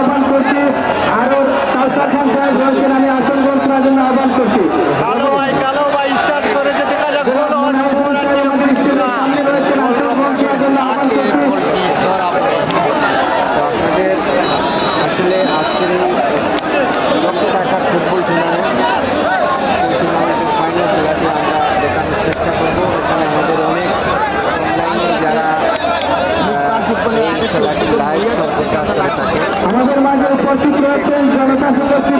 আহ্বান করছি। আরও সাউসার খান সাহেব রয়েছেন আমি আসন গ্রহণ করার জন্য আহ্বান করছি। উপস্থিত রয়েছেন জনতা উপস্থিত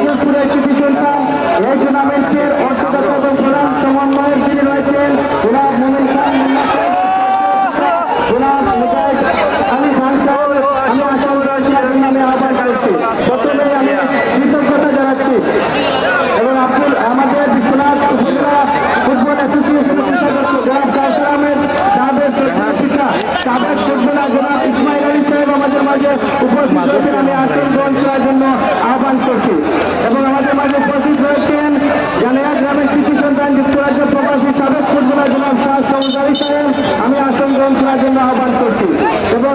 করার জন্য আহ্বান করছি। এবং আমাদের মাঝে উপস্থিত রয়েছেন জালিয়া গ্রামের কৃষি সন্তান যুক্তরাজ্য প্রবাসী সাবেক ফুটবলার জেলা শাহ আমি আসন গ্রহণ করার জন্য আহ্বান করছি। এবং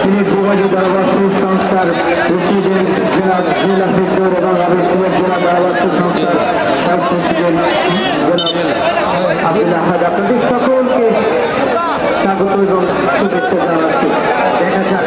তিনি যোগাযোগ দরবাসী সংস্থার প্রেসিডেন্ট জেলা জেলা সেক্টর এবং আবিষ্কার জেলা দরবাসী সংস্থার সাব প্রেসিডেন্ট আব্দুল স্বাগত এবং শুভেচ্ছা জানাচ্ছি। দেখা যাক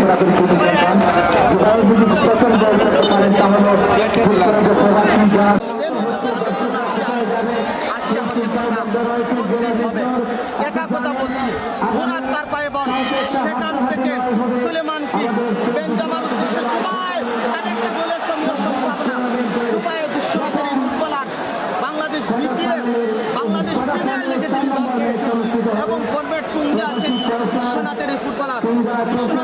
করেন বিশ্বরাতের প্রতি সন্তান যদি প্রথম দল করতে পারেন তাহলে প্রবাসী যারা একা কথা বলছি। তার পায়ে বল সেখান থেকে সুলেমান কি বেঞ্জামার উদ্দেশ্যে দুবাই তার একটা গোলের সম্ভব সম্ভাবনা দুবাইয়ে বিশ্বনাথের এই footballer Bangladesh BPL Bangladesh premier লিগে তিনি দল পেয়েছেন এবং ফরম্যাট তুঙ্গে আছেন বিশ্বনাথের এই ফুটবলার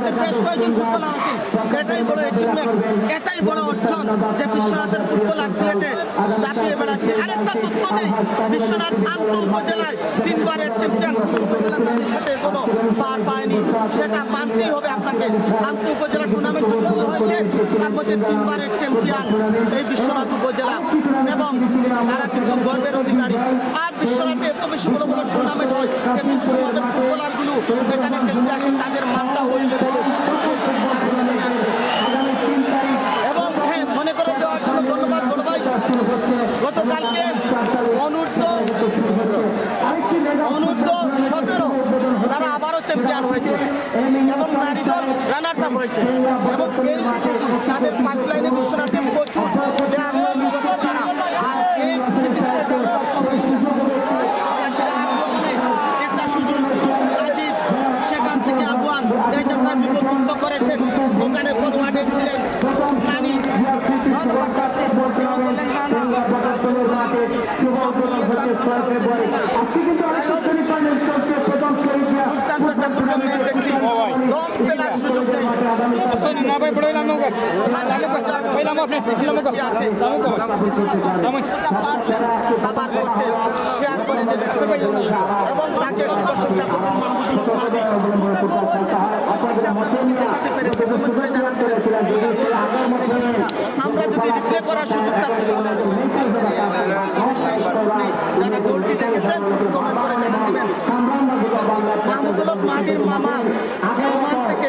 বিশ্বনাথের বেশ কয়েকজন ফুটবলার আছেন। এটাই বড় অ্যাচিভমেন্ট এটাই বড় অর্জন যে বিশ্বনাথের ফুটবলার সিলেটে দাপিয়ে বেড়াচ্ছে আরেকটা তথ্য দেই, বিশ্বনাথ আন্ত উপজেলায় তিনবারের চ্যাম্পিয়ন উপজেলা তাদের সাথে কোনো পার পায়নি। সেটা মানতেই হবে আপনাকে। আন্ত উপজেলা টুর্নামেন্ট হয়েছে তার মধ্যে তিনবারের চ্যাম্পিয়ন এই বিশ্বনাথ উপজেলা। গর্বের অধিকারী। আর বিশ্বনাথে এত বেশি বড় টুর্নামেন্ট হয় এবং হ্যাঁ মনে করে দেওয়ার জন্য সতেরো তারা আবারও চ্যাম্পিয়ন হয়েছে। এবং তাদের পাইপলাইনে বিশ্বনাথে প্রচুর প্লেয়ার অভিজ্ঞতা তারা আর এই একটা সুযোগ রাজীব সেখান থেকে আগুয়ান এই যাত্রা বিপদমুক্ত করেছেন ওখানে ফরওয়ার্ডে ছিলেন নানি দুর্দান্ত একটা টুর্নামেন্ট দেখছি দম ফেলার সুযোগ নেই না ভাই পড়ে এলাম নৌকা পেলাম আপনি পেলাম খাবার করতে শেয়ার করে দেবেন এবং তাকে প্রশংসা করুন মাহমুদুল মাহাদি আমরা যদি রিপ্লে করার সুযোগ থাকতো যারা গোলটি দেখেছেন কমেন্ট করে জানান দিবেন মাহমুদুল মাহাদির মামা ওমান থেকে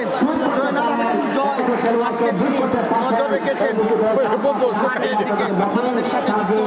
জয়নাল আবেদিন জয় আজকে তিনি নজর রেখেছেন মাঠের দিকে আমাদের সাথে যুক্ত